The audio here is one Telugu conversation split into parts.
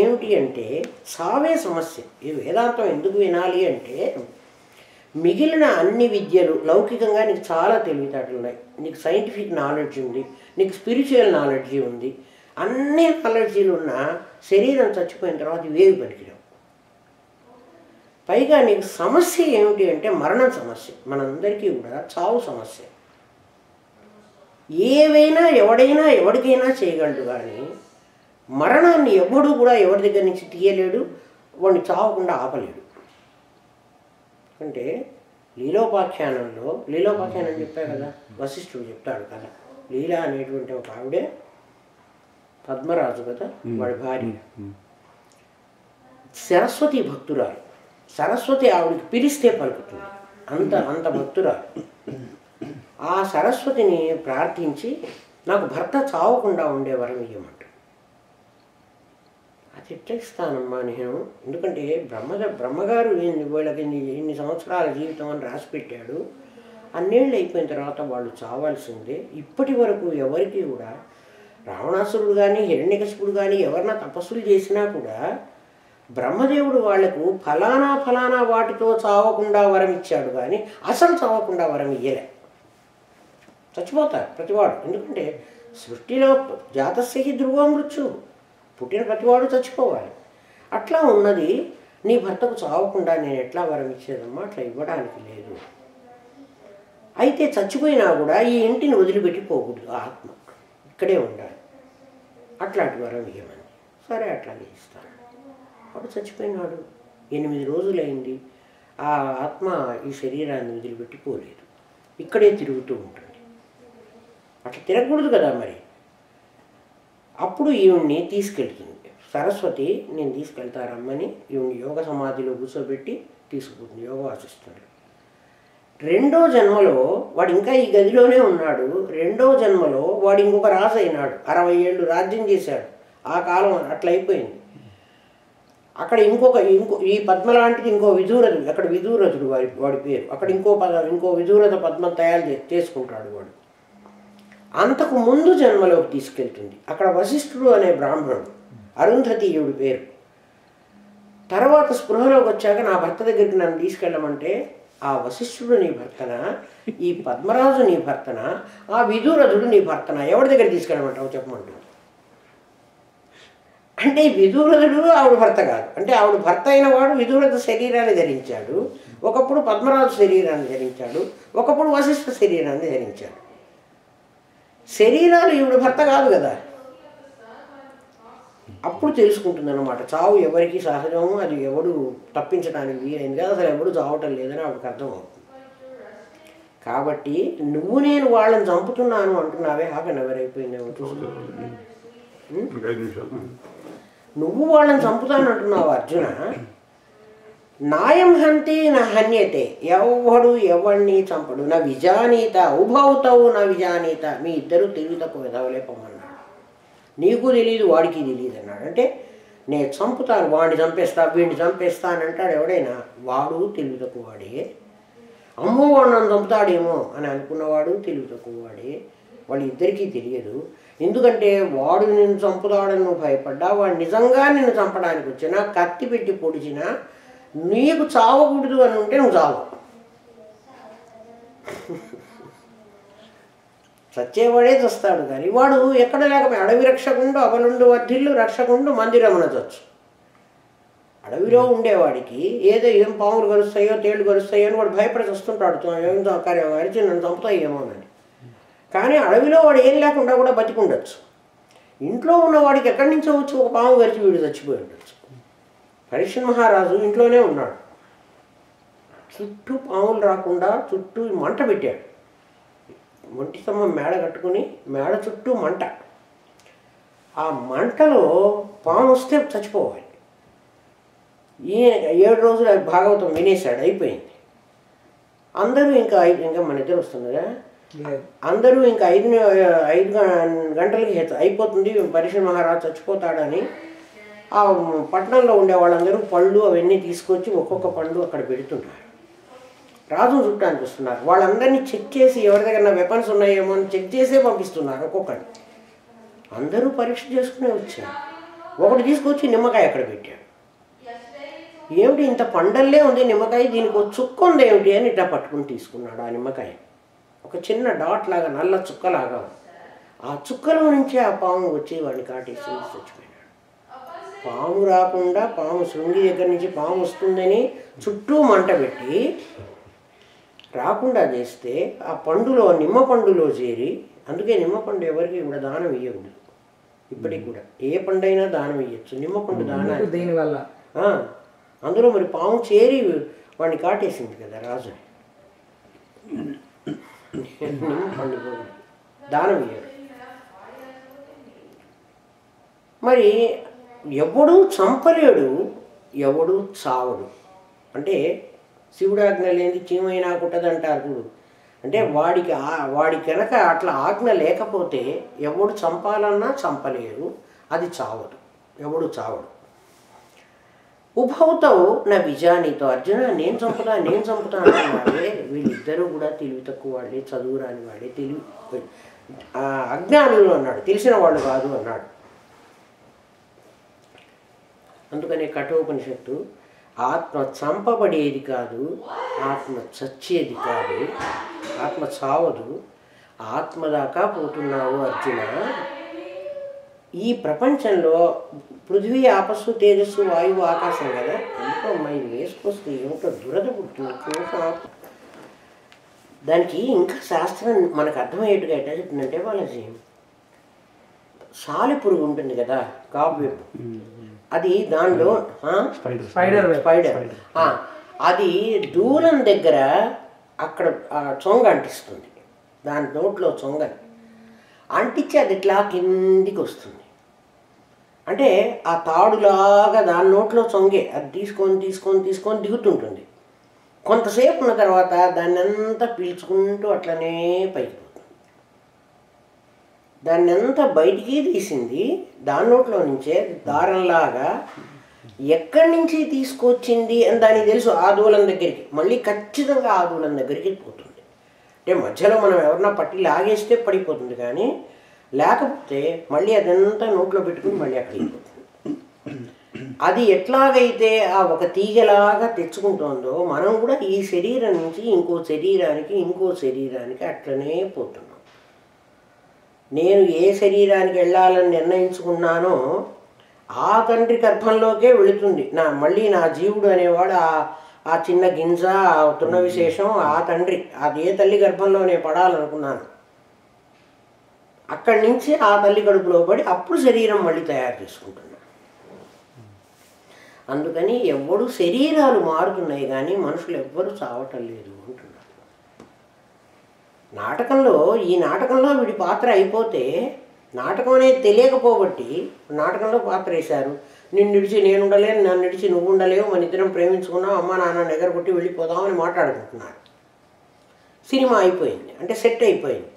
ఏమిటి అంటే సావే సమస్య. ఈ వేదాంతం ఎందుకు వినాలి అంటే మిగిలిన అన్ని విద్యలు లౌకికంగా నీకు చాలా తెలివితేటలు ఉన్నాయి. నీకు సైంటిఫిక్ నాలెడ్జ్ ఉంది నీకు స్పిరిచువల్ నాలెడ్జ్ ఉంది. అన్ని నాలెడ్జీలు ఉన్న శరీరం చచ్చిపోయిన తర్వాత ఇవేవి పనికిరావు? పైగా నీకు సమస్య ఏమిటి అంటే మరణం సమస్య. మనందరికీ కూడా చావు సమస్య. ఏవైనా ఎవడైనా ఎవరికైనా చేయగలడు కానీ మరణాన్ని ఎవడు కూడా ఎవరి దగ్గర నుంచి తీయలేడు వాడిని చావకుండా ఆపలేడు. అంటే లీలోపాఖ్యానంలో లీలోపాఖ్యానం చెప్పా కదా వశిష్ఠుడు చెప్తాడు కదా లీల అనేటువంటి ఒక ఆవిడే పద్మరాజు కదా వాడి భార్య. సరస్వతి భక్తురాలు. సరస్వతి ఆవిడకి పిలిస్తే పలుకుతుంది. అంత అంత భక్తురాలు. ఆ సరస్వతిని ప్రార్థించి నాకు భర్త చావకుండా ఉండే వరం ఇవ్వమంట అది నేను. ఎందుకంటే బ్రహ్మ బ్రహ్మగారు వీళ్ళకి ఇన్ని సంవత్సరాల జీవితం అని రాసిపెట్టాడు అన్నేళ్ళు అయిపోయిన తర్వాత వాళ్ళు చావాల్సిందే. ఇప్పటి వరకు ఎవరికి కూడా రావణాసురుడు కానీ హిరణ్యకశిపుడు కానీ ఎవరన్నా తపస్సులు చేసినా కూడా బ్రహ్మదేవుడు వాళ్ళకు ఫలానా ఫలానా వాటితో చావకుండా వరం ఇచ్చాడు కానీ అసలు చావకుండా వరం ఇయ్యలే. చచ్చిపోతారు ప్రతివాడు. ఎందుకంటే సృష్టిలో జాతస్యకి ధ్రువ మృత్యు. పుట్టిన ప్రతివాడు చచ్చిపోవాలి. అట్లా ఉన్నది నీ భర్తకు చావకుండా నేను ఎట్లా వరం ఇచ్చేదమ్మా? అట్లా ఇవ్వడానికి లేదు. అయితే చచ్చిపోయినా కూడా ఈ ఇంటిని వదిలిపెట్టి పోకూడదు ఆ ఆత్మ. ఇక్కడే ఉండాలి. అట్లాంటి వరం ఇవ్వమని. సరే అట్లాగే ఇస్తాను. అప్పుడు చచ్చిపోయినాడు. ఎనిమిది రోజులైంది. ఆ ఆత్మ ఈ శరీరాన్ని వదిలిపెట్టి పోలేదు. ఇక్కడే తిరుగుతూ ఉంటుంది. అట్లా తిరగకూడదు కదా మరి? అప్పుడు ఈవిడ్ని తీసుకెళ్తుంది సరస్వతి నేను తీసుకెళ్తారమ్మని ఈవిడ్ని యోగ సమాధిలో కూర్చోబెట్టి తీసుకుపోతుంది యోగ వాసిస్తుంది రెండో జన్మలో వాడు ఇంకా ఈ గదిలోనే ఉన్నాడు. రెండో జన్మలో వాడు ఇంకొక రాజు అయినాడు. అరవై ఏళ్ళు రాజ్యం చేశాడు. ఆ కాలం అట్లా అయిపోయింది. అక్కడ ఇంకొక ఇంకో ఈ పద్మ లాంటిది ఇంకో విదూరథుడు అక్కడ విదూరథుడు వాడి వాడి పేరు. అక్కడ ఇంకో పద ఇంకో విదూరథ పద్మం తయారు చేసుకుంటాడు వాడు. అంతకు ముందు జన్మలోకి తీసుకెళ్తుంది. అక్కడ వశిష్ఠుడు అనే బ్రాహ్మణుడు. అరుంధతీయుడి పేరు. తర్వాత స్పృహలోకి వచ్చాక నా భర్త దగ్గరికి నన్ను తీసుకెళ్ళమంటే ఆ వశిష్ఠుడు నీ భర్తన? ఈ పద్మరాజు నీ భర్తన? ఆ విదూరథుడు నీ భర్తన? ఎవరి దగ్గర తీసుకెళ్ళమంటావు? చెప్పమంటు అంటే ఈ ఆవిడ భర్త కాదు. అంటే ఆవిడ భర్త అయిన వాడు విదూరథ శరీరాన్ని ధరించాడు. ఒకప్పుడు పద్మరాజు శరీరాన్ని ధరించాడు. ఒకప్పుడు వశిష్ఠ శరీరాన్ని ధరించాడు. శరీరాలు ఈవిడ భర్త కాదు కదా. అప్పుడు తెలుసుకుంటుంది అనమాట చావు ఎవరికి సహజము అది ఎవడు తప్పించడానికి వీలైంది కదా అసలు ఎవడు చావటం లేదని ఆవిడకి అర్థమవుతుంది. కాబట్టి నువ్వు నేను వాళ్ళని చంపుతున్నాను అంటున్నావే ఇంకా ఐదు నిమిషాలు నువ్వు వాళ్ళని చంపుతాను అంటున్నావు అర్జున నాయం హంతి నా హన్యతే. ఎవడు ఎవడిని చంపడు నా విజానీత ఉభౌతవు నా విజానీత. మీ ఇద్దరు తెలివి తక్కువ నీకు తెలియదు వాడికి తెలియదు అన్నాడు. అంటే నేను చంపుతాను వాడిని చంపేస్తా వీడిని చంపేస్తా అని అంటాడు ఎవడైనా. వాడు తెలివి తక్కువ వాడే. అమ్మో వాడు నన్ను చంపుతాడేమో అని అనుకున్నవాడు తెలివి తక్కువ వాడే. వాళ్ళిద్దరికీ తెలియదు. ఎందుకంటే వాడు నిన్ను చంపుతాడని నువ్వు భయపడ్డా వాడు నిజంగా నిన్ను చంపడానికి వచ్చినా కత్తి పెట్టి పొడిచినా నీకు చావకూడదు అని ఉంటే నువ్వు చావు. చచ్చేవాడే చస్తాడు కానీ వాడు ఎక్కడ లేకపోయి అడవి రక్షకుండు అవలుండు వర్ధిల్లు రక్షకుండు మందిరమున చచ్చు. అడవిలో ఉండేవాడికి ఏదో ఏం పాములు కలుస్తాయో తేళ్ళు కలుస్తాయో అని వాడు భయపడి వస్తుంటాడు ఏం కార్యం అరిచి నన్ను చంపుతాయేమోనని కానీ అడవిలో వాడు ఏం లేకుండా కూడా బతికుండొచ్చు. ఇంట్లో ఉన్నవాడికి ఎక్కడి నుంచో వచ్చి ఒక పాము గరిచి వీడు చచ్చిపోయి ఉండొచ్చు. పరీక్ష మహారాజు ఇంట్లోనే ఉన్నాడు. చుట్టూ పాములు రాకుండా చుట్టూ మంట పెట్టాడు. ఒంటి స్తంభం మేడ కట్టుకుని మేడ చుట్టూ మంట. ఆ మంటలో పాము వస్తే చచ్చిపోవాలి. ఈయన ఏడు రోజులు భాగవతం వినేశాడు అయిపోయింది. అందరూ ఇంకా ఐదు ఇంకా మన ఇద్దరు వస్తుందిగా అందరూ ఇంకా ఐదు ఐదు గంటలకి అయిపోతుంది పరీక్ష మహారాజు చచ్చిపోతాడని ఆ పట్టణంలో ఉండే వాళ్ళందరూ పళ్ళు అవన్నీ తీసుకొచ్చి ఒక్కొక్క పళ్ళు అక్కడ పెడుతున్నారు. రాజు చుట్టానికి వస్తున్నారు. వాళ్ళందరినీ చెక్ చేసి ఎవరి దగ్గర వెపన్స్ ఉన్నాయేమో అని చెక్ చేసే పంపిస్తున్నారు ఒక్కొక్కటి అందరూ పరీక్ష చేసుకునే వచ్చారు. ఒకటి తీసుకొచ్చి నిమ్మకాయ అక్కడ పెట్టాడు ఏమిటి ఇంత పండల్లే ఉంది నిమ్మకాయ? దీనికి ఒక చుక్క ఉంది ఏమిటి అని ఇట్లా పట్టుకుని తీసుకున్నాడు ఆ నిమ్మకాయ. ఒక చిన్న డాట్ లాగా నల్ల చుక్కలాగా ఆ చుక్కలో నుంచి ఆ పాము వచ్చి వాడిని కాటేసి చచ్చిపోయాడు పాము రాకుండా పాము శృంగి దగ్గర నుంచి పాము వస్తుందని చుట్టూ మంట పెట్టి రాకుండా చేస్తే ఆ పండులో నిమ్మ పండులో చేరి అందుకే నిమ్మ పండు ఎవరికి కూడా దానం ఇవ్వకూడదు ఇప్పటికి కూడా. ఏ పండైనా దానం ఇవ్వచ్చు నిమ్మ పండు దానానికి. దీనివల్ల? అందులో మరి పాము చేరి వాడిని కాటేసింది కదా రాజు నిమ్మ పండు దానం ఇయ్యాడు మరి ఎవడు చంపలేడు ఎవడు చావడు. అంటే శివుడు ఆజ్ఞ లేని చీమైనా కుట్టదంటారు చూడు. అంటే వాడికి వాడి కనుక అట్లా ఆజ్ఞ లేకపోతే ఎవడు చంపాలన్నా చంపలేరు అది చావదు ఎవడు చావడు. ఉభౌతవు నా విజానితో అర్జున నేను చంపుతా నేను చంపుతా అంటున్నాడే వీళ్ళిద్దరూ కూడా తెలివి తక్కువ వాళ్ళే చదువు రాని వాళ్ళే తెలివి ఆ, అజ్ఞానులు అన్నాడు తెలిసిన వాళ్ళు కాదు అన్నాడు. అందుకనే కఠోపనిషత్తు ఆత్మ చంపబడేది కాదు ఆత్మ చచ్చేది కాదు ఆత్మ చావదు ఆత్మ దాకా పోతున్నావు అర్జున. ఈ ప్రపంచంలో పృథ్వీ ఆపస్సు తేజస్సు వాయువు ఆకాశం కదా ఎందుకో అమ్మా వేసుకొస్తే ఏమిటో దురద పుట్టింది దానికి ఇంకా శాస్త్రం మనకు అర్థమయ్యేట్టుగా ఎట్లా చెప్తుందంటే వాళ్ళ సాలి పురుగు ఉంటుంది కదా కావ్యం అది దానిలో? స్పైడర్. స్పైడర్ అది దూరం దగ్గర అక్కడ చొంగ అంటిస్తుంది. దాని నోట్లో చొంగ అంటించి అది ఇట్లా కిందికి వస్తుంది. అంటే ఆ తాడులాగా దాని నోట్లో చొంగే అది తీసుకొని తీసుకొని తీసుకొని దిగుతుంటుంది. కొంతసేపు ఉన్న తర్వాత దాన్ని అంతా పీల్చుకుంటూ అట్లనే పైకి దాన్ని అంతా బయటికి తీసింది దాని నోట్లో నుంచే దారంలాగా ఎక్కడి నుంచి తీసుకొచ్చింది అని దానికి తెలుసు ఆ దగ్గరికి. మళ్ళీ ఖచ్చితంగా ఆ దగ్గరికి పోతుంది. అంటే మధ్యలో మనం ఎవరన్నా పట్టి లాగేస్తే పడిపోతుంది కానీ లేకపోతే మళ్ళీ అదంతా నోట్లో పెట్టుకుని మళ్ళీ అక్కడికి పోతుంది అది ఎట్లాగైతే ఆ ఒక తీగలాగా తెచ్చుకుంటుందో మనం కూడా ఈ శరీరం నుంచి ఇంకో శరీరానికి ఇంకో శరీరానికి అట్లనే పోతున్నాం. నేను ఏ శరీరానికి వెళ్ళాలని నిర్ణయించుకున్నానో ఆ తండ్రి గర్భంలోకే వెళుతుంది. నా మళ్ళీ నా జీవుడు అనేవాడు ఆ ఆ చిన్న గింజ ఆ తున్న విశేషం ఆ తండ్రి అది ఏ తల్లి గర్భంలో నేను పడాలనుకున్నాను. అక్కడి నుంచి ఆ తల్లి కడుపులో పడి అప్పుడు శరీరం మళ్ళీ తయారు చేసుకుంటున్నాను అందుకని ఎవ్వడు శరీరాలు మారుతున్నాయి కానీ మనుషులు ఎవ్వరూ చావటం లేదు అంటున్నారు నాటకంలో ఈ నాటకంలో వీడి పాత్ర అయిపోతే నాటకం అనేది తెలియకపోబట్టి నాటకంలో పాత్ర వేశారు. నిన్ను నిడిచి నేను ఉండలేను నన్ను నిడిచి నువ్వు ఉండలేవు మన ఇద్దరం ప్రేమించుకున్నాం అమ్మ నాన్న దగ్గర కొట్టి వెళ్ళిపోదామని మాట్లాడుకుంటున్నారు. సినిమా అయిపోయింది. అంటే సెట్ అయిపోయింది.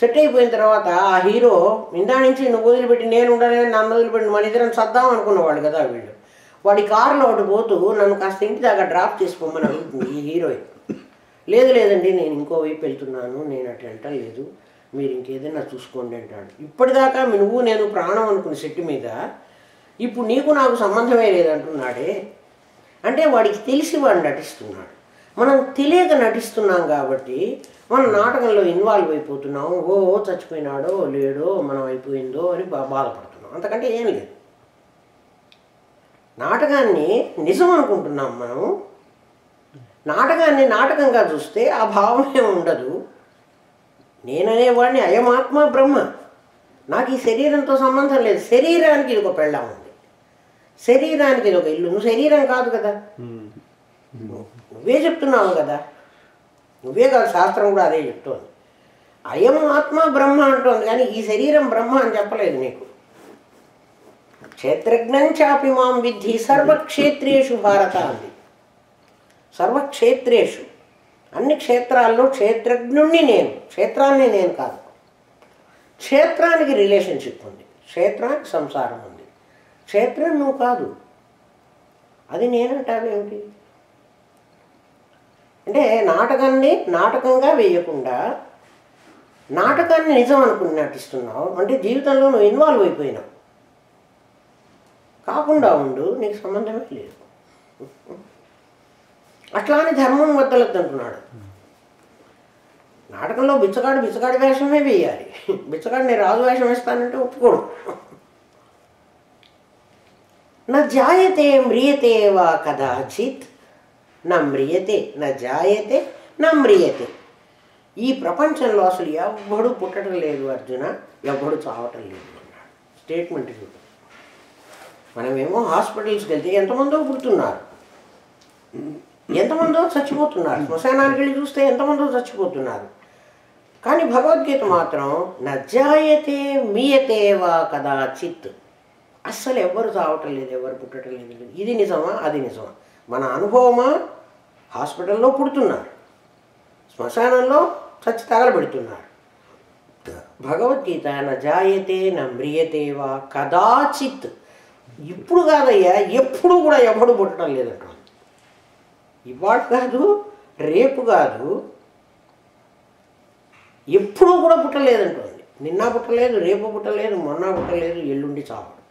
సెట్ అయిపోయిన తర్వాత ఆ హీరో ఇందా నుంచి నువ్వు వదిలిపెట్టి నేను ఉండలేను నన్ను వదిలిపెట్టి మన ఇద్దరం సద్దాం అనుకున్నవాడు కదా వీళ్ళు. వాడి కారులో ఒకటి పోతూ నన్ను కాస్త ఇంటి దాకా డ్రాప్ చేసి పొమ్మని అడుగుతుంది ఈ హీరోయిన్. లేదు లేదండి నేను ఇంకో వైపు వెళ్తున్నాను నేను అట్లా వెళ్ళలేదు మీరు ఇంకేదైనా చూసుకోండి అంటాడు. ఇప్పటిదాకా నువ్వు నేను ప్రాణం అనుకున్న సెట్టు మీద ఇప్పుడు నీకు నాకు సంబంధమే లేదంటున్నాడే. అంటే వాడికి తెలిసి వాడు నటిస్తున్నాడు. మనం తెలియక నటిస్తున్నాం కాబట్టి మనం నాటకంలో ఇన్వాల్వ్ అయిపోతున్నాం. ఓ చచ్చిపోయినాడో లేడో మనం అయిపోయిందో అని బా బాధపడుతున్నాం. అంతకంటే ఏం లేదు. నాటకాన్ని నిజం అనుకుంటున్నాం మనం. నాటకాన్ని నాటకంగా చూస్తే ఆ భావమే ఉండదు. నేననేవాడిని అయమాత్మ బ్రహ్మ. నాకు ఈ శరీరంతో సంబంధం లేదు. శరీరానికి ఇది ఒక పెళ్ళం ఉంది. శరీరానికి ఇది ఒక ఇల్లు. నువ్వు శరీరం కాదు కదా. నువ్వే చెప్తున్నావు కదా. నువ్వే కాదు శాస్త్రం కూడా అదే చెప్తోంది. అయం ఆత్మ బ్రహ్మ అంటోంది కానీ ఈ శరీరం బ్రహ్మ అని చెప్పలేదు నీకు. క్షేత్రజ్ఞం చాపి మాం విద్ధి సర్వక్షేత్రేషు భారత అంది సర్వక్షేత్రేషు. అన్ని క్షేత్రాల్లో క్షేత్రజ్ఞుణ్ణి నేను క్షేత్రాన్ని నేను కాదు. క్షేత్రానికి రిలేషన్షిప్ ఉంది. క్షేత్రానికి సంసారం ఉంది. క్షేత్రం నువ్వు కాదు. అది నేనంటావేమిటి అంటే నాటకాన్ని నాటకంగా వేయకుండా నాటకాన్ని నిజం అనుకుని నటిస్తున్నావు. అంటే జీవితంలో నువ్వు ఇన్వాల్వ్ అయిపోయినావు. కాకుండా ఉండు నీకు సంబంధమే లేదు. అట్లా అని ధర్మం వద్దలద్దు అంటున్నాడు. నాటకంలో బిచ్చగాడు బిచ్చగాడి వేషమే వేయాలి. బిచ్చగాడు నేను రాజు వేషం వేస్తానంటే ఒప్పుకోడు. నా జాయతే మ్రియతే వా కదాచిత్. నా మ్రియతే నా జాయతే నా మ్రియతే. ఈ ప్రపంచంలో అసలు ఎవ్వడు పుట్టడం లేదు అర్జున ఎవ్వడు చావటం లేదు అన్నాడు. స్టేట్మెంట్ చూడు మనమేమో హాస్పిటల్స్కి వెళ్తే ఎంతమందో పుడుతున్నారు. ఎంతమందో చచ్చిపోతున్నారు. శ్మశానానికి వెళ్ళి చూస్తే ఎంతమందో చచ్చిపోతున్నారు. కానీ భగవద్గీత మాత్రం నజాయతే మీయతే వా కదాచిత్. అస్సలు ఎవ్వరు చావటం లేదు ఎవరు పుట్టడం లేదు. ఇది నిజమా అది నిజమా? మన అనుభవమా? హాస్పిటల్లో పుడుతున్నారు. శ్మశానంలో చచ్చి తగలబెడుతున్నారు. భగవద్గీత నజాయతే జాయతే వా కదాచిత్. ఇప్పుడు కాదయ్యా ఎప్పుడు కూడా ఎవడు పుట్టడం లేదంట ఇవాళ కాదు రేపు కాదు. ఎప్పుడూ కూడా పుట్టలేదంటుంది నిన్న పుట్టలేదు రేపు పుట్టలేదు మొన్న పుట్టలేదు ఎల్లుండి చావడు.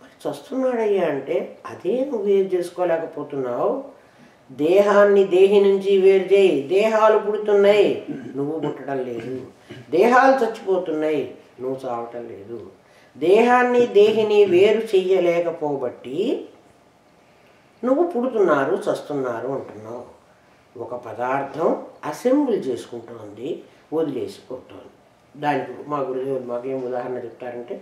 మరి చస్తున్నాడయ్యా అంటే అదే నువ్వు వేరు చేసుకోలేకపోతున్నావు? దేహాన్ని దేహి నుంచి వేరు చేయి. దేహాలు పుడుతున్నాయి నువ్వు పుట్టడం లేదు. దేహాలు చచ్చిపోతున్నాయి నువ్వు చావటం లేదు. దేహాన్ని దేహిని వేరు చెయ్యలేకపోబట్టి నువ్వు పుడుతున్నారు చస్తున్నారు అంటున్నావు. ఒక పదార్థం అసెంబుల్ చేసుకుంటోంది వదిలేసిపోతుంది. దానికి మా గురుదేవులు మాకేం ఉదాహరణ చెప్తారంటే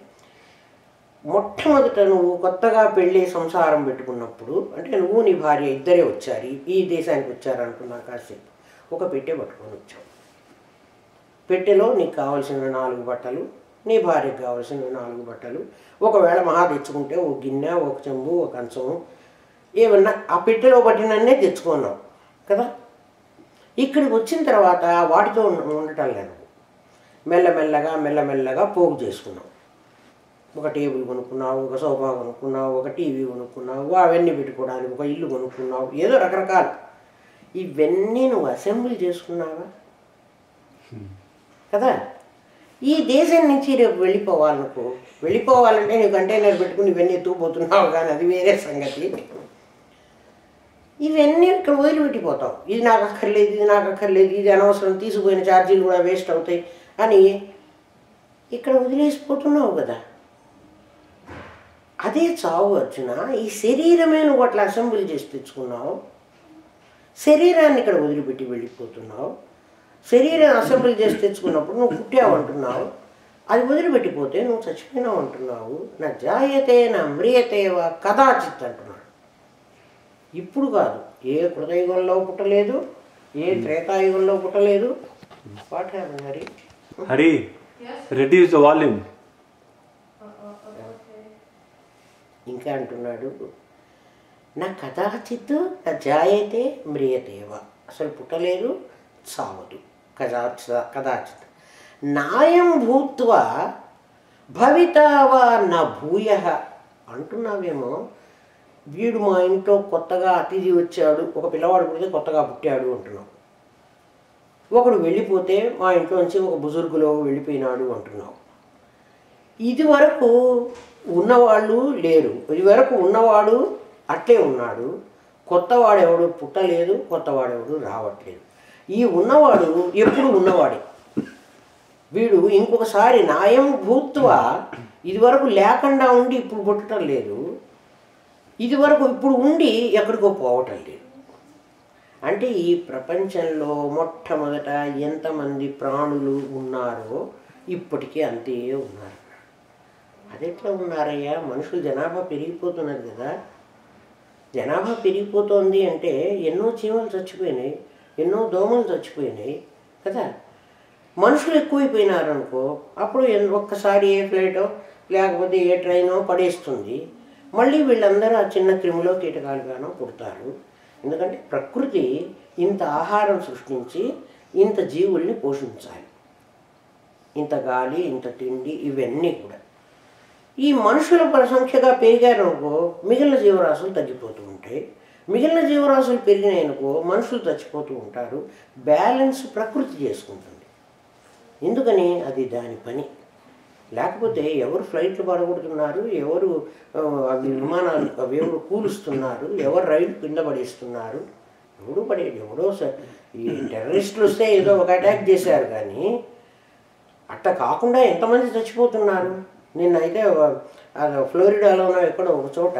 మొట్టమొదట నువ్వు కొత్తగా పెళ్ళి సంసారం పెట్టుకున్నప్పుడు అంటే నువ్వు నీ భార్య ఇద్దరే వచ్చారు ఈ- దేశానికి వచ్చారు అనుకున్నా కాసేపు. ఒక పెట్టె పట్టుకొని వచ్చావు. పెట్టెలో నీకు కావలసిన నాలుగు బట్టలు నీ భార్యకు కావలసిన నాలుగు బట్టలు ఒకవేళ మహా తెచ్చుకుంటే ఒక గిన్నె ఒక చెంబు ఒక కంచం ఏమన్నా ఆ పెట్టెలో పట్టినన్నే తెచ్చుకున్నావు కదా? ఇక్కడికి వచ్చిన తర్వాత వాటితో ఉండటం లేదు. మెల్లమెల్లగా మెల్లమెల్లగా పోగు చేసుకున్నావు ఒక టేబుల్ కొనుక్కున్నావు ఒక సోఫా కొనుక్కున్నావు ఒక టీవీ కొనుక్కున్నావు అవన్నీ పెట్టుకోవడానికి ఒక ఇల్లు కొనుక్కున్నావు ఏదో రకరకాలు. ఇవన్నీ నువ్వు అసెంబ్లీ చేసుకున్నావా? కదా? ఈ దేశం నుంచి రేపు వెళ్ళిపోవాలనుకో వెళ్ళిపోవాలంటే నీకు కంటైనర్ పెట్టుకుని ఇవన్నీ ఎత్తుకుపోతున్నావు కానీ అది వేరే సంగతి. ఇవన్నీ ఇక్కడ వదిలిపెట్టిపోతావు ఇది నాకు అక్కర్లేదు ఇది నాకు అక్కర్లేదు ఇది అనవసరం తీసుకుపోయిన ఛార్జీలు కూడా వేస్ట్ అవుతాయి అని ఇక్కడ వదిలేసిపోతున్నావు కదా. అదే చావు అర్జున ఈ శరీరమే నువ్వు అట్లా అసెంబ్లీ చేసి తెచ్చుకున్నావు. శరీరాన్ని ఇక్కడ వదిలిపెట్టి వెళ్ళిపోతున్నావు. శరీరం అసెంబ్లీ చేసి తెచ్చుకున్నప్పుడు నువ్వు పుట్టావు అంటున్నావు. అది వదిలిపెట్టిపోతే నువ్వు చచ్చిపోయినావు అంటున్నావు. నా జాయతే నా మ్రియతేవా కదాచిత్ అంటున్నాడు. ఇప్పుడు కాదు. ఏ కృతయుగంలో పుట్టలేదు ఏ త్రేతాయుగంలో పుట్టలేదు. What happen Hari reduce the volume. ఇంకా అంటున్నాడు నా కదాచిత్ నా జాయతే మ్రియతేవ. అసలు పుట్టలేదు చావదు. కదాచ కదాచిత్. నాయం భూత్వా భవితావా నా భూయ. అంటున్నావేమో వీడు మా ఇంట్లో కొత్తగా అతిథి వచ్చాడు ఒక పిల్లవాడు పుడితే కొత్తగా పుట్టాడు అంటున్నావు. ఒకడు వెళ్ళిపోతే మా ఇంట్లోంచి ఒక బుజుర్గులో వెళ్ళిపోయినాడు అంటున్నావు. ఇది వరకు ఉన్నవాళ్ళు లేరు. ఇది వరకు ఉన్నవాడు అట్లే ఉన్నాడు. కొత్తవాడెవడు పుట్టలేదు కొత్తవాడెవడు రావట్లేదు. ఈ ఉన్నవాడు ఎప్పుడు ఉన్నవాడే? వీడు ఇంకొకసారి నాయం భూత్వ? ఇదివరకు లేకుండా ఉండి ఇప్పుడు పుట్టడం లేదు. ఇది వరకు ఇప్పుడు ఉండి ఎక్కడికో పోవటం లేదు. అంటే ఈ ప్రపంచంలో మొట్టమొదట ఎంతమంది ప్రాణులు ఉన్నారో ఇప్పటికీ అంతే ఉన్నారు. అదెట్లా ఉన్నారయ్యా? మనుషులు జనాభా పెరిగిపోతున్నారు కదా. జనాభా పెరిగిపోతోంది అంటే ఎన్నో చీమలు చచ్చిపోయినాయి ఎన్నో దోమలు చచ్చిపోయినాయి కదా. మనుషులు ఎక్కువైపోయినారు అనుకో అప్పుడు ఎన్- ఒక్కసారి ఏ ఫ్లైటో లేకపోతే ఏ ట్రైనో పడేస్తుంది. మళ్ళీ వీళ్ళందరూ ఆ చిన్న క్రిములో కీటకాలుగానో పుడతారు. ఎందుకంటే ప్రకృతి ఇంత ఆహారం సృష్టించి ఇంత జీవుల్ని పోషించాలి. ఇంత గాలి ఇంత తిండి ఇవన్నీ కూడా. ఈ మనుషుల సంఖ్యగా పెరిగారనుకో మిగిలిన జీవరాశులు తగ్గిపోతూ ఉంటాయి. మిగిలిన జీవరాశులు పెరిగినాయనుకో మనుషులు చచ్చిపోతూ ఉంటారు. బ్యాలెన్స్ ప్రకృతి చేసుకుంటుంది. ఎందుకని? అది దాని పని. లేకపోతే ఎవరు ఫ్లైట్లు పడగొడుతున్నారు ఎవరు అవి విమానాలు అవి ఎవరు కూలుస్తున్నారు ఎవరు రైలు కింద పడేస్తున్నారు ఎవడు పడేది ఎవడో ఈ టెర్రరిస్టులు వస్తే ఏదో ఒక అటాక్ చేశారు కానీ అట్లా కాకుండా ఎంతమంది చచ్చిపోతున్నారు? నిన్నైతే ఫ్లోరిడాలోనో ఎక్కడో ఒక చోట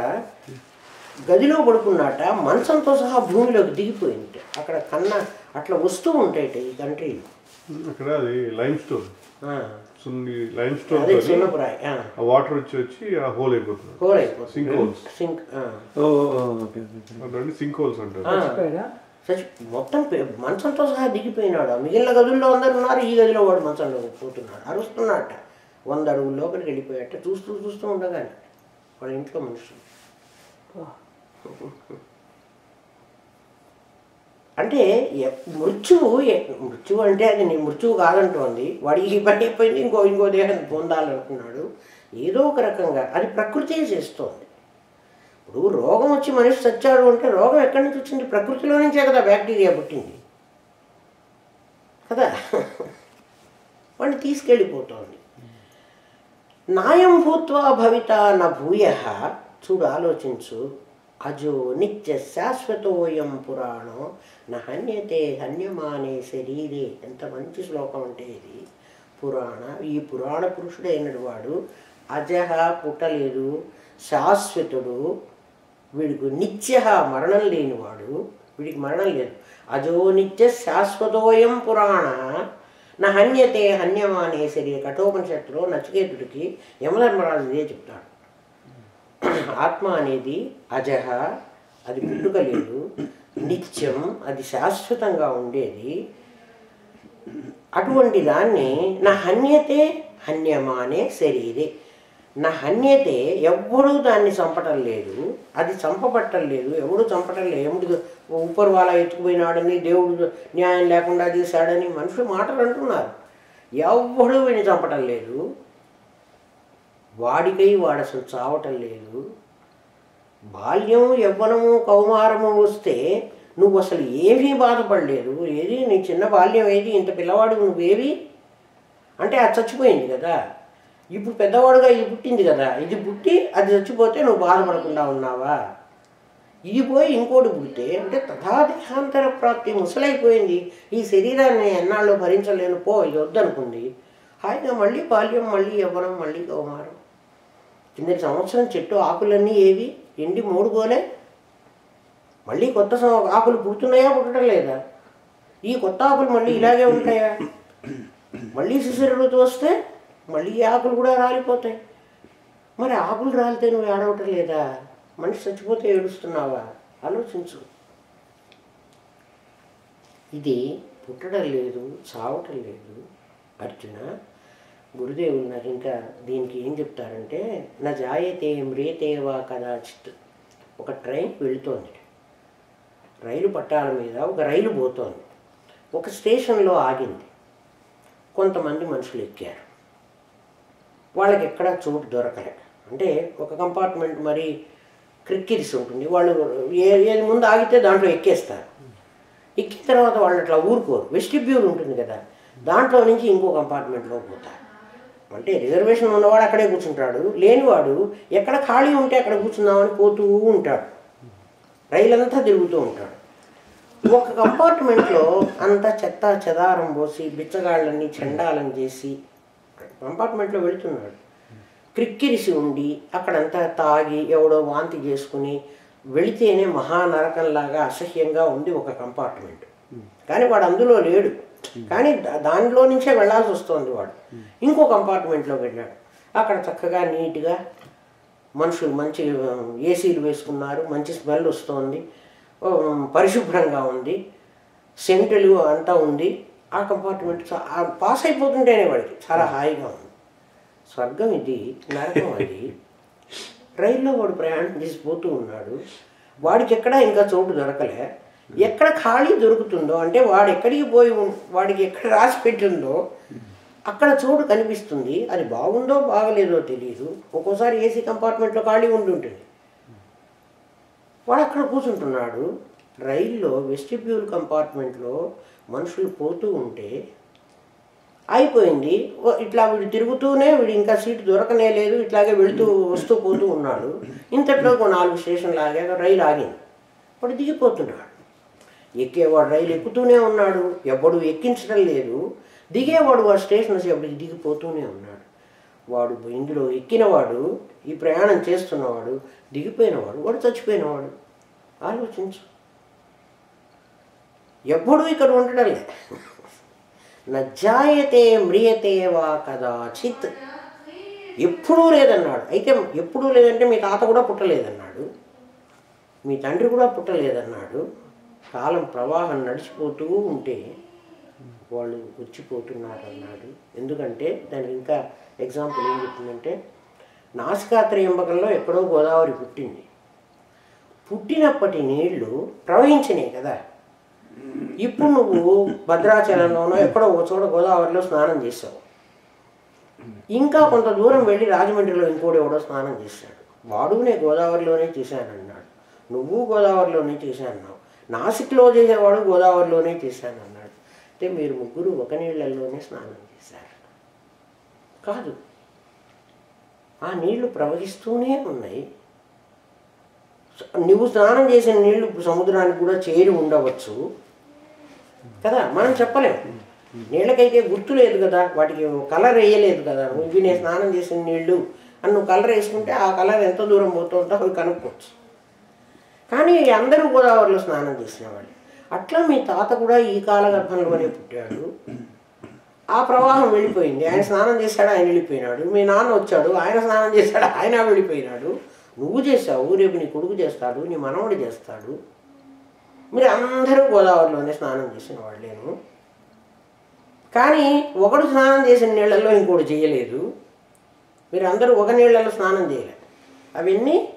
గదిలో పడుకున్నాట మంచంతో సహా భూమిలోకి దిగిపోయింది అక్కడ కన్నా అట్లా వస్తూ ఉంటాయి ఈ కంట్రీలో. అక్కడ లైమ్ స్టోన్. సున్ని లైమ్ స్టోన్ వాటర్ వచ్చి వచ్చి ఆ హోల్ అయిపోతుంది. హోల్ అయిపోతుంది. Sink holes sink. అటువంటి సింక్ హోల్స్ అంటారు. మొత్తం మంచంతో సహా దిగిపోయినాడు. మిగిలిన గదుల్లో అందరు ఉన్నారు ఈ గదిలో వాడు మంచంలో పోతున్నాడు అరుస్తున్నాడట వంద అడుగుల లోపలికి వెళ్ళిపోయాట. చూస్తూ చూస్తూ ఉండగానే వాళ్ళ ఇంట్లో మనుషులు. అంటే ఎ- మృత్యువు మృత్యువు అంటే అది నీ మృత్యువు కాదంటోంది. వాడు ఈ పని అయిపోయింది ఇంకో ఇంకో దేహాన్ని పొందాలనుకున్నాడు. ఏదో ఒక రకంగా అది ప్రకృతే చేస్తోంది. ఇప్పుడు రోగం వచ్చి మనిషి చచ్చాడు అంటే రోగం ఎక్కడి నుంచి వచ్చింది? ప్రకృతిలో నుంచే కదా బ్యాక్టీరియా పుట్టింది. కదా? వాడిని తీసుకెళ్ళిపోతోంది. నాయం భూత్వా భవిత న భూయ. చూడు ఆలోచించు. అజో నిత్య శాశ్వతోయం పురాణం. నహన్యతే హన్యమానే శరీరే ఎంత మంచి శ్లోకం అంటే ఇది. పురాణ ఈ పురాణ పురుషుడైన వాడు. అజహ పుట్టలేదు శాశ్వతుడు వీడికి నిత్య మరణం లేనివాడు వీడికి మరణం లేదు. అజో నిత్య శాశ్వతోయం పురాణ. నా హన్యతే హన్యమానే శరీర. కఠోపనిషత్తులో నచికేతుడికి యమధర్మరాజు ఇదే చెప్తాడు. ఆత్మ అనేది అజహ అది పుట్టుక లేదు. నిత్యం అది శాశ్వతంగా ఉండేది. అటువంటి దాన్ని నా హన్యతే హన్యమానే శరీరే. నా హన్యతే ఎవ్వరూ దాన్ని చంపటం లేదు. అది చంపబట్టం లేదు. ఎవడు చంపటం లేదు. ఎముడు ఊపర్ వాళ్ళ ఎత్తుకుపోయినాడని దేవుడు న్యాయం లేకుండా చేశాడని మనుషులు మాటలు అంటున్నారు. ఎవ్వడూ వీడిని చంపటం లేదు. వాడికై వాడు అసలు చావటం లేదు. బాల్యం యవ్వనము కౌమారము వస్తే నువ్వు అసలు ఏమీ బాధపడలేదు. ఏది నీ చిన్న బాల్యం ఏది? ఇంత పిల్లవాడు నువ్వేవి? అంటే అది చచ్చిపోయింది కదా. ఇప్పుడు పెద్దవాడుగా ఇది పుట్టింది కదా. ఇది పుట్టి అది చచ్చిపోతే నువ్వు బాధపడకుండా ఉన్నావా? ఇది పోయి ఇంకోటి పుడితే అంటే తథాదేహాంతర ప్రాప్తి ముసలైపోయింది. ఈ శరీరాన్ని ఎన్నాళ్ళు భరించలేను. పో ఇది వద్దనుకుంది. హాయిగా మళ్ళీ బాల్యం మళ్ళీ యవ్వనం మళ్ళీ కౌమారం. కిందటి సంవత్సరం చెట్టు ఆకులన్నీ ఏవి? ఎండి మూడుగోలే. మళ్ళీ కొత్త ఆకులు పుడుతున్నాయా పుట్టడం లేదా ఈ కొత్త ఆకులు మళ్ళీ ఇలాగే ఉంటాయా? మళ్ళీ శిశిర ఋతు వస్తే మళ్ళీ ఆకులు కూడా రాలిపోతాయి. మరి ఆకులు రాలితే నువ్వు ఏడవటం లేదా మనిషి చచ్చిపోతే ఏడుస్తున్నావా? ఆలోచించు. ఇది పుట్టడం లేదు చావటం లేదు. అర్జున గురుదేవులు నాకు ఇంకా దీనికి ఏం చెప్తారంటే నా జాయతే మ్రేతే వా కదాచిత్. ఒక ట్రైన్ వెళుతోంది. రైలు పట్టాల మీద ఒక రైలు పోతోంది. ఒక స్టేషన్లో ఆగింది. కొంతమంది మనుషులు ఎక్కారు. వాళ్ళకి ఎక్కడా చోటు దొరకలే అంటే ఒక కంపార్ట్మెంట్ మరి క్రిక్కిరిసి ఉంటుంది. వాళ్ళు ఏ ఏది ముందు ఆగితే దాంట్లో ఎక్కేస్తారు. ఎక్కిన తర్వాత వాళ్ళు అట్లా ఊరుకోరు. వెస్టిబ్యూల్ ఉంటుంది కదా. దాంట్లో నుంచి ఇంకో కంపార్ట్మెంట్లో పోతారు. అంటే రిజర్వేషన్ ఉన్నవాడు అక్కడే కూర్చుంటాడు. లేనివాడు ఎక్కడ ఖాళీ ఉంటే అక్కడ కూర్చుందామని పోతూ ఉంటాడు. రైలు అంతా తిరుగుతూ ఉంటాడు. ఒక కంపార్ట్మెంట్లో అంతా చెత్త చెదారం పోసి బిచ్చగాళ్ళని చెండాలని చేసి కంపార్ట్మెంట్లో వెళుతున్నాడు. క్రిక్కిరిసి ఉండి అక్కడంతా తాగి ఎవడో వాంతి చేసుకుని వెళితేనే మహానరకంలాగా అసహ్యంగా ఉంది ఒక కంపార్ట్మెంట్ కానీ వాడు అందులో లేడు. కానీ దా- దానిలో నుంచే వెళ్ళాల్సి వస్తుంది వాడు. ఇంకో కంపార్ట్మెంట్లో వెళ్ళాడు. అక్కడ చక్కగా నీట్గా మనుషులు మంచి ఏసీలు వేసుకున్నారు. మంచి స్మెల్ వస్తుంది. పరిశుభ్రంగా ఉంది సెంటులు అంతా ఉంది ఆ కంపార్ట్మెంట్ పాస్ అయిపోతుంటేనే వాడికి. చాలా హాయిగా ఉంది. స్వర్గం ఇది నరకం అది. రైల్లో వాడు ప్రయాణం చేసి పోతూ ఉన్నాడు. వాడికి ఎక్కడ ఇంకా చోటు దొరకలే. ఎక్కడ ఖాళీ దొరుకుతుందో అంటే వాడు ఎక్కడికి పోయి వాడికి ఎక్కడ రాసి పెట్టిందో అక్కడ చోటు కనిపిస్తుంది. అది బాగుందో బాగలేదో తెలియదు ఒక్కోసారి ఏసీ కంపార్ట్మెంట్లో ఖాళీ ఉండి ఉంటుంది వాడు అక్కడ కూర్చుంటున్నాడు. రైల్లో వెస్టిబ్యూల్ కంపార్ట్మెంట్లో మనుషులు పోతూ ఉంటే అయిపోయింది. ఇట్లా వీడు తిరుగుతూనే వీడు ఇంకా సీటు దొరకనే లేదు. ఇట్లాగే వెళుతూ వస్తూ పోతూ ఉన్నాడు. ఇంతట్లో ఒక నాలుగు స్టేషన్లు ఆగాక రైలు ఆగింది. వాడు దిగిపోతున్నాడు. ఎక్కేవాడు రైలు ఎక్కుతూనే ఉన్నాడు. ఎవ్వడు ఎక్కించడం లేదు. దిగేవాడు వాడు స్టేషన్ ఎప్పుడు దిగిపోతూనే ఉన్నాడు. వాడు ఇందులో ఎక్కినవాడు ఈ ప్రయాణం చేస్తున్నవాడు దిగిపోయినవాడు వాడు చచ్చిపోయినవాడు. ఆలోచించు. ఎప్పుడూ ఇక్కడ ఉండడం లే నజాయతే మ్రియతే వా కదాచిత్. ఎప్పుడూ లేదన్నాడు. అయితే ఎప్పుడూ లేదంటే మీ తాత కూడా పుట్టలేదన్నాడు. మీ తండ్రి కూడా పుట్టలేదన్నాడు. కాలం ప్రవాహం నడిచిపోతూ ఉంటే వాళ్ళు గుచ్చిపోతున్నారు అన్నాడు ఎందుకంటే దానికి ఇంకా ఎగ్జాంపుల్ ఏం చెప్తుందంటే నాసికాత్రయంబకంలో ఎక్కడో గోదావరి పుట్టింది. పుట్టినప్పటి నీళ్ళు ప్రవహించినాయి కదా. ఇప్పుడు నువ్వు భద్రాచలంలోనో ఎక్కడో ఒక చోట గోదావరిలో స్నానం చేసావు ఇంకా కొంత దూరం వెళ్ళి రాజమండ్రిలో ఇంకోటి ఎవడో స్నానం చేశాడు. వాడు నేను గోదావరిలోనే చేశానన్నాడు. నువ్వు గోదావరిలోనే చేశానన్నావు. నాసిక్లో చేసేవాడు గోదావరిలోనే చేశానన్నాడు. అంటే మీరు ముగ్గురు ఒక నీళ్ళల్లోనే స్నానం చేశారు. కాదు ఆ నీళ్ళు ప్రవహిస్తూనే ఉన్నాయి. నువ్వు స్నానం చేసిన నీళ్ళు సముద్రానికి కూడా చేరి ఉండవచ్చు. కదా? మనం చెప్పలేం. నీళ్ళకైతే గుర్తు లేదు కదా? వాటికి కలర్ వేయలేదు కదా? ఇవి నేను స్నానం చేసిన నీళ్ళు అని నువ్వు కలర్ వేసుకుంటే ఆ కలర్ ఎంత దూరం పోతుందో అవి కనుక్కోవచ్చు. కానీ అందరూ గోదావరిలో స్నానం చేసిన వాళ్ళు. అట్లా మీ తాత కూడా ఈ కాలగర్భంలోనే పుట్టాడు. ఆ ప్రవాహం వెళ్ళిపోయింది. ఆయన స్నానం చేశాడు ఆయన వెళ్ళిపోయినాడు. మీ నాన్న వచ్చాడు ఆయన స్నానం చేశాడు ఆయన వెళ్ళిపోయినాడు. నువ్వు చేసావు రేపు నీ కొడుకు చేస్తాడు నీ మనవడు చేస్తాడు. మీరు అందరూ గోదావరిలోనే స్నానం చేసిన వాళ్ళేను. కానీ ఒకడు స్నానం చేసిన నీళ్ళల్లో ఇంకోటి చేయలేదు. మీరు అందరూ ఒక నీళ్ళలో స్నానం చేయలేదు అవన్నీ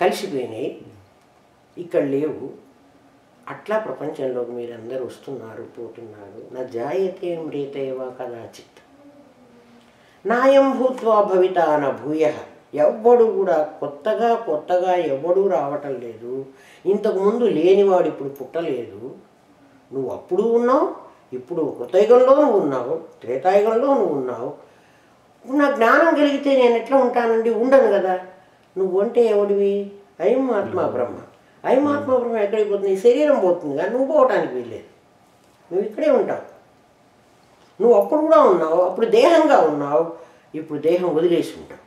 కలిసిపోయినాయి. ఇక్కడ లేవు. అట్లా ప్రపంచంలోకి మీరందరూ వస్తున్నారు పోతున్నారు. నా జాయతే మ్రీతేవా కదాచిత్. నాయం భూత్వా భవిత నా భూయ. ఎవ్వడు కూడా కొత్తగా కొత్తగా ఎవ్వడూ రావటం లేదు. ఇంతకుముందు లేనివాడు ఇప్పుడు పుట్టలేదు. నువ్వు అప్పుడు ఉన్నావు ఇప్పుడు కృతయుగంలో నువ్వు ఉన్నావు త్రేతాయుగంలో నువ్వు ఉన్నావు. నా జ్ఞానం కలిగితే నేను ఎట్లా ఉంటానండి? ఉండను కదా. నువ్వు అంటే ఎవడివి? అయం ఆత్మ బ్రహ్మ. అవి మహాత్మాపురం ఎక్కడికి పోతుంది? శరీరం పోతుంది కానీ నువ్వు పోవటానికి వీల్లేదు. నువ్వు ఇక్కడే ఉంటావు. నువ్వు అప్పుడు కూడా ఉన్నావు అప్పుడు దేహంగా ఉన్నావు ఇప్పుడు దేహం వదిలేసి ఉంటావు.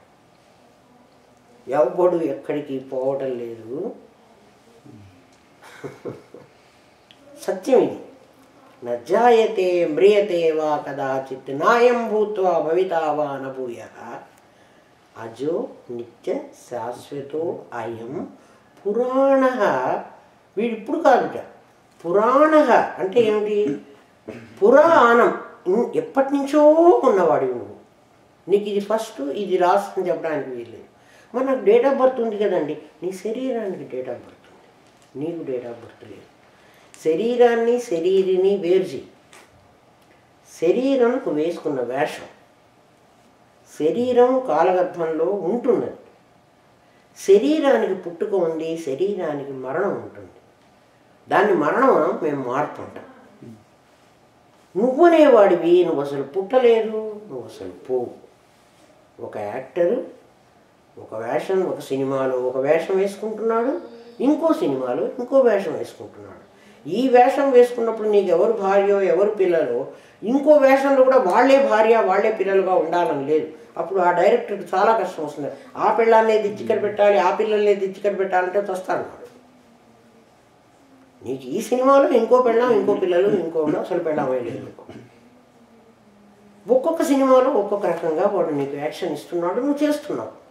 ఎవ్వడు ఎక్కడికి పోవటం లేదు. సత్యం ఇది. నజాయతే మ్రియతే వా కదాచిత్ నాయం భూత్వా భవితా వా నభూయ. అజో నిత్య శాశ్వతో అయం పురాణ వీడిప్పుడు కాదుట. పురాణ అంటే ఏమిటి? పురాణం ఎప్పటి నుంచో ఉన్నవాడు నువ్వు నీకు ఇది ఫస్ట్ ఇది లాస్ట్ అని చెప్పడానికి వీల్లేదు. మరి నాకు డేట్ ఆఫ్ బర్త్ ఉంది కదండి. నీ శరీరానికి డేట్ ఆఫ్ బర్త్ ఉంది. నీకు డేట్ ఆఫ్ బర్త్ లేదు. శరీరాన్ని శరీరిని వేర్చి శరీరం వేసుకున్న వేషం. శరీరం కాలగర్భంలో ఉంటున్నది. శరీరానికి పుట్టుక ఉండి శరీరానికి మరణం ఉంటుంది. దాన్ని మరణం మేము మారుతుంటాం. నువ్వనేవాడివి నువ్వు అసలు పుట్టలేదు నువ్వు అసలు పోవు. ఒక యాక్టరు ఒక వేషం ఒక సినిమాలో ఒక వేషం వేసుకుంటున్నాడు ఇంకో సినిమాలో ఇంకో వేషం వేసుకుంటున్నాడు. ఈ వేషం వేసుకున్నప్పుడు నీకు ఎవరు భార్యో ఎవరు పిల్లలో ఇంకో వేషంలో కూడా వాళ్ళే భార్య వాళ్ళే పిల్లలుగా ఉండాలని లేదు. అప్పుడు ఆ డైరెక్టర్కి చాలా కష్టం వస్తుంది. ఆ పిల్లల్ని దిచ్చికర పెట్టాలి ఆ పిల్లల్ని దిచ్చికర పెట్టాలంటే వస్తాడు వాడు. నీకు ఈ సినిమాలో ఇంకో పెళ్ళాం ఇంకో పిల్లలు ఇంకో అసలు పెళ్ళమే లేదు ఒక్కొక్క సినిమాలో ఒక్కొక్క రకంగా వాడు నీకు యాక్షన్ ఇస్తున్నాడు నువ్వు చేస్తున్నావు.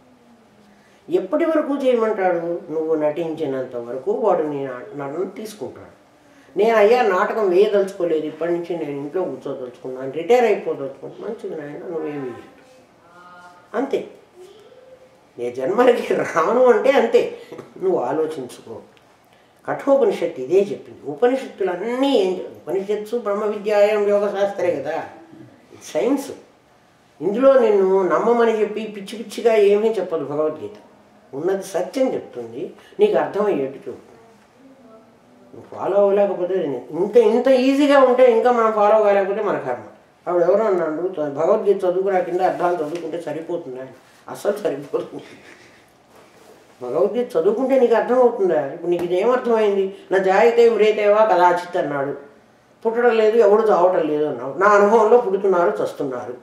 ఎప్పటి వరకు చేయమంటాడు? నువ్వు నటించినంత వరకు వాడు నీ నా- నన్ను తీసుకుంటాడు. నేను అయ్యా నాటకం వేయదలుచుకోలేదు ఇప్పటి నుంచి నేను ఇంట్లో కూర్చోదలుచుకున్నాను రిటైర్ అయిపోదలుచుకున్నాను మంచిది నాయన నువ్వేమి చేయదు అంతే. నేను జన్మలకి రాను అంటే అంతే. నువ్వు ఆలోచించుకో. కఠోపనిషత్తు ఇదే చెప్పింది. ఉపనిషత్తులు అన్నీ ఏం ఉపనిషత్తు బ్రహ్మ విద్యాయం యోగశాస్త్రే కదా. ఇది సైన్స్ ఇందులో నిన్ను నమ్మమని చెప్పి పిచ్చి పిచ్చిగా ఏమీ చెప్పదు భగవద్గీత. ఉన్నది సత్యం చెప్తుంది. నీకు అర్థమయ్యేట్టు చెప్తుంది నువ్వు ఫాలో అవ్వలేకపోతే ఇంత ఇంత ఈజీగా ఉంటే ఇంకా మనం ఫాలో కాలేకపోతే మన కర్మ. ఆవిడ ఎవరో అన్నాడు భగవద్గీత చదువుకురా కింద అర్థాలు చదువుకుంటే సరిపోతుందా అస్సలు సరిపోతుంది. భగవద్గీత చదువుకుంటే నీకు అర్థమవుతుందా? ఇప్పుడు నీకు ఇదేం అర్థమైంది నా జాయితే మ్రేతేవా కదాచిత్ అన్నాడు. పుట్టడం లేదు ఎవడు చావటం లేదు అన్నాడు. నా అనుభవంలో పుడుతున్నారు చస్తున్నారు.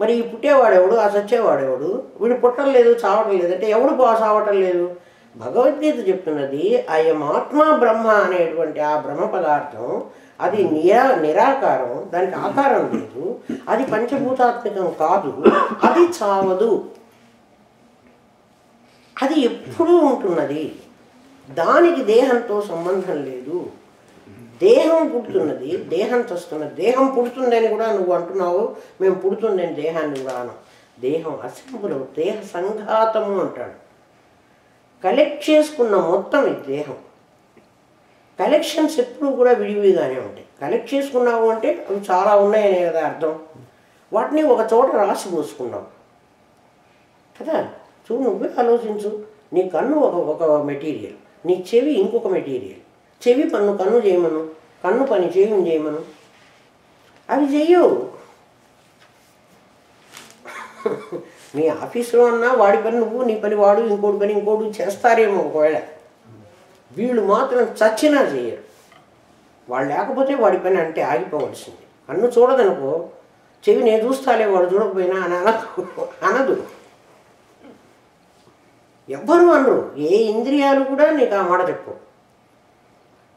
మరి ఈ పుట్టేవాడెవడు? ఆ చచ్చేవాడెవడు? వీడు పుట్టడం లేదు చావటం లేదు అంటే ఎవడు బా చావటం లేదు? భగవద్గీత చెప్తున్నది అయం ఆత్మ బ్రహ్మ అనేటువంటి ఆ బ్రహ్మ పదార్థం అది నిరా నిరాకారం దానికి ఆకారం లేదు. అది పంచభూతాత్మకం కాదు. అది చావదు. అది ఎప్పుడూ ఉంటున్నది. దానికి దేహంతో సంబంధం లేదు. దేహం పుడుతున్నది. దేహం చస్తున్నది దేహం పుడుతుందని కూడా నువ్వు అంటున్నావు. మేము పుడుతుందని దేహాన్ని కూడా అనం దేహం అసెంబుల్ దేహ సంఘాతము అంటాడు. కలెక్ట్ చేసుకున్న మొత్తం ఈ దేహం. కలెక్షన్స్ ఎప్పుడు కూడా విడివిడిగానే ఉంటాయి. కలెక్ట్ చేసుకున్నావు అంటే అవి చాలా ఉన్నాయనే కదా అర్థం. వాటిని ఒక చోట రాసి పోసుకున్నావు. కదా? చూడు నువ్వే ఆలోచించు. నీ కన్ను ఒక ఒక మెటీరియల్. నీ చెవి ఇంకొక మెటీరియల్. చెవి పన్ను కన్ను చేయమను. కన్ను పని చెవిని చేయమను. అవి చెయ్యవు నీ ఆఫీసులో అన్నా వాడి పని నువ్వు నీ పని వాడు ఇంకోటి పని ఇంకోటి చేస్తారేమో ఒకవేళ. వీళ్ళు మాత్రం చచ్చినా చేయరు. వాళ్ళు లేకపోతే వాడి పని అంటే ఆగిపోవలసింది. కన్ను చూడదనుకో చెవి నేను చూస్తాలే వాడు చూడకపోయినా అని అనదు అనదు. ఎవ్వరు అనరు. ఏ ఇంద్రియాలు కూడా నీకు ఆ మాట చెప్పు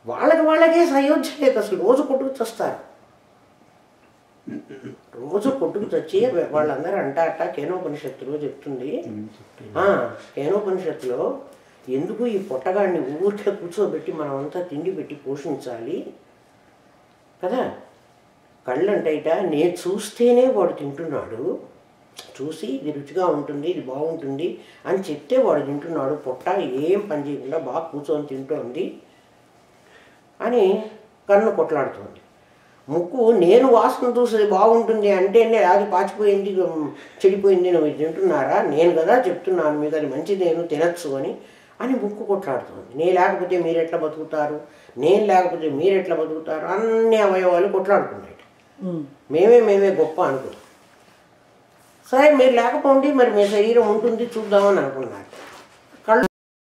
వాళ్ళకి వాళ్ళకే సయోధ్య లేదు. అసలు రోజు కొట్టుకు చస్తారు. రోజు కొట్టుకు చచ్చి వాళ్ళందరూ అంటారట కేనోపనిషత్తులో చెప్తుంది. కేనోపనిషత్తులో ఎందుకు ఈ పొట్టగాడిని ఊరికే కూర్చోబెట్టి మనమంతా తిండి పెట్టి పోషించాలి? కదా? కళ్ళంటైట నేను చూస్తేనే వాడు తింటున్నాడు. చూసి ఇది రుచిగా ఉంటుంది ఇది బాగుంటుంది అని చెప్తే వాడు తింటున్నాడు. పొట్ట ఏం పని చేయకుండా బాగా కూర్చొని తింటోంది అని కన్ను కొట్లాడుతుంది. ముక్కు నేను వాసన చూసేది బాగుంటుంది అంటేనే అది పాచిపోయింది చెడిపోయింది నువ్వు ఇది తింటున్నారా? నేను కదా చెప్తున్నాను మీకు అది మంచిది నేను తినచ్చు అని అని ముక్కు కొట్లాడుతుంది నేను లేకపోతే మీరు ఎట్లా బతుకుతారు? నేను లేకపోతే మీరు ఎట్లా బతుకుతారు? అన్ని అవయవాలు కొట్లాడుకున్నాయి మేమే మేమే గొప్ప అనుకున్నాం. సరే మీరు లేకపోండి మరి మీ శరీరం ఉంటుంది చూద్దామని అనుకున్నారు.